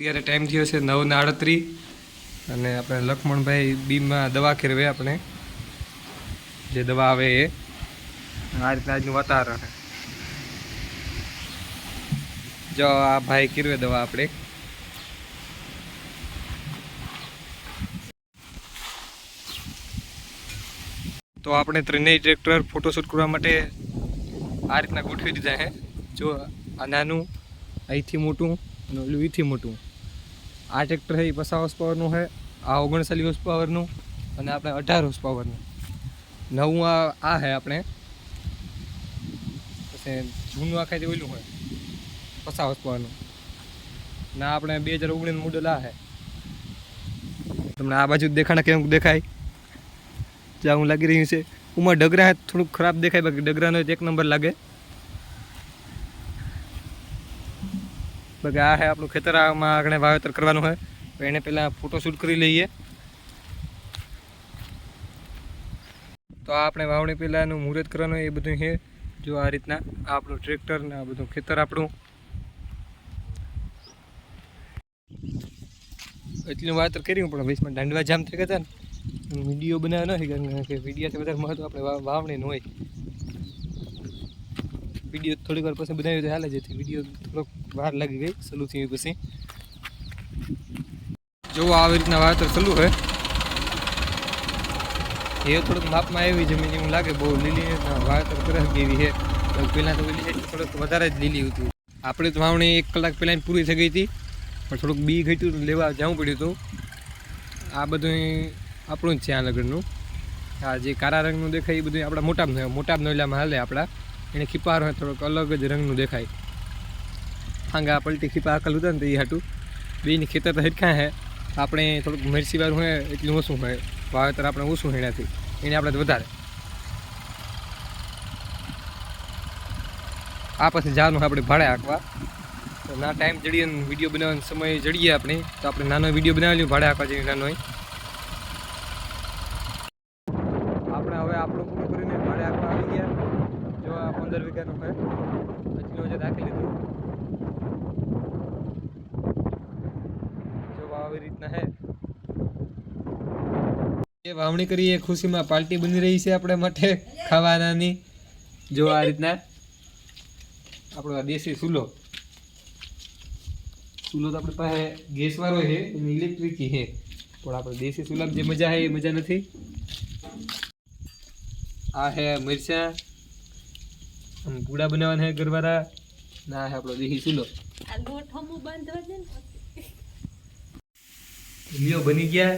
અત્યારે ટાઈમ થયો છે નવ ને આડત્રીસ અને આપણે લક્ષ્મણભાઈ બીમાં દવા ખેરવે આપણે. જે દવા આવે એ. આ રીતના આજનું વાતાવરણ જો આ ભાઈ કિરવે દવા આપણે. તો આપણે ત્રણેય ટ્રેક્ટર ફોટોશૂટ કરવા માટે આ રીતના ગોઠવી દીધા છે. જો આ નાનું અહીંથી મોટું અને ઓલું અહીંથી મોટું. આ ટ્રેક્ટર છે એ પચાસ હોર્સ પાવરનું છે, આ ઓગણસાલી હોર્સ પાવરનું અને આપણે અઢાર હોર્સ પાવરનું નવું આ આ છે આપણે. પછી જૂનું આખા જે ઓલું હોય, પચાસ હોર્સ પાવરનું ના આપણે બે હજાર ઓગણીસ મોડલ આ છે. તમને આ બાજુ દેખાણા કેમ દેખાય? જ્યાં હું લાગી રહ્યું છે. ઉમાં ડગરા થોડુંક ખરાબ દેખાય, બાકી ડગરાનો એક નંબર લાગે. બાકી આ છે આપણું ખેતરમાં આગળ વાવેતર કરવાનું હોય તો એને પહેલાં ફોટોશૂટ કરી લઈએ. તો આપણે વાવણી પહેલાંનું મુહૂર્ત કરવાનું એ બધું છે જો આ રીતના આપણું ટ્રેક્ટર ને આ બધું ખેતર આપણું. એટલું વાવેતર કર્યું પણ વચમાં દાંડવા જામ થઈ ગયા હતા ને. વીડિયો બનાવ્યો નથી કારણ કે વિડીયાથી વધારે મહત્વ આપણે વાવણી ન હોય. વીડિયો થોડીક વાર પછી બનાવ્યો તો હાલે, જેથી વીડિયો થોડોક વાર લાગી ગઈ સલું થયું પછી. જોવો આવી રીતના વાવેતર ચાલુ હોય એ થોડુંક માપમાં એવી જમીન એવું લાગે, બહુ લીલી વાવેતર કરે એવી છે. પહેલાં તો લીલી સાઈડ થોડુંક વધારે જ લીલી હતી. આપણે તો વાવણી એક કલાક પહેલાં પૂરી થઈ ગઈ હતી, પણ થોડુંક બી ઘટ્યું લેવા જવું પડ્યું હતું. આ બધું આપણું જ છે આ લગ્નનું આ જે કારા રંગનું દેખાય એ બધું આપણા મોટા મોટા નોયલામાં હાલે આપણા. એને ખીપાર હોય થોડોક અલગ જ રંગનું દેખાય. હાંગા પલટી ખીપા આકલ હતા ને તો એ હાટું. બેની ખેતર તો હેઠખાં હે. આપણે થોડુંક મિરસીવાળું હોય એટલું ઓછું હોય. વાવેતર આપણે ઓછું એનાથી એને આપણે વધારે. આ પછી જવાનું આપણે ભાડે આંકવા ના ટાઈમ જડીએ વીડિયો બનાવવાનો સમય જડીએ આપણે. તો આપણે નાનો વીડિયો બનાવેલી ભાડે આંકવા જઈએ નાનો આપણે હવે આપણું પૂરું કરીને ભાડે આંકવા આવી ગયા. જો આ પંદર વીઘાનું હોય એટલું હજુ રાખી લીધું. જો આવી રીતના હે. એ વાવણી કરી એ ખુશીમાં પાર્ટી બની રહી છે આપણે માટે ખાવાનાની. જો આ રીતના. આપણો આ દેશી ચૂલો. ચૂલો તો આપણી પાસે ગેસ વાળો છે અને ઇલેક્ટ્રિક છે. પણ આપણે દેશી ચૂલામાં જે મજા છે એ મજા નથી. આ હે મરચા. આમ પૂડા બનાવવાના હે ઘરવાળા? ના હે આપણો દેહી સુલો આ ગોઠમું બાંધવા છે ને લ્યો બની ગયા?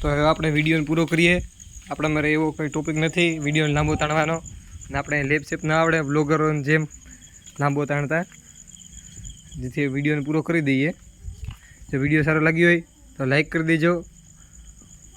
તો હવે આપણે વિડીયોને પૂરો કરીએ. આપણા મારે એવો કોઈ ટોપિક નથી વિડીયોને લાંબો તાણવાનો. ને આપણે લેપસેપ ના આવડે બ્લોગરોની જેમ લાંબો તાણતા. જેથી વિડીયોને પૂરો કરી દઈએ. જો વીડિયો સારો લાગ્યો હોય તો લાઈક કરી દેજો.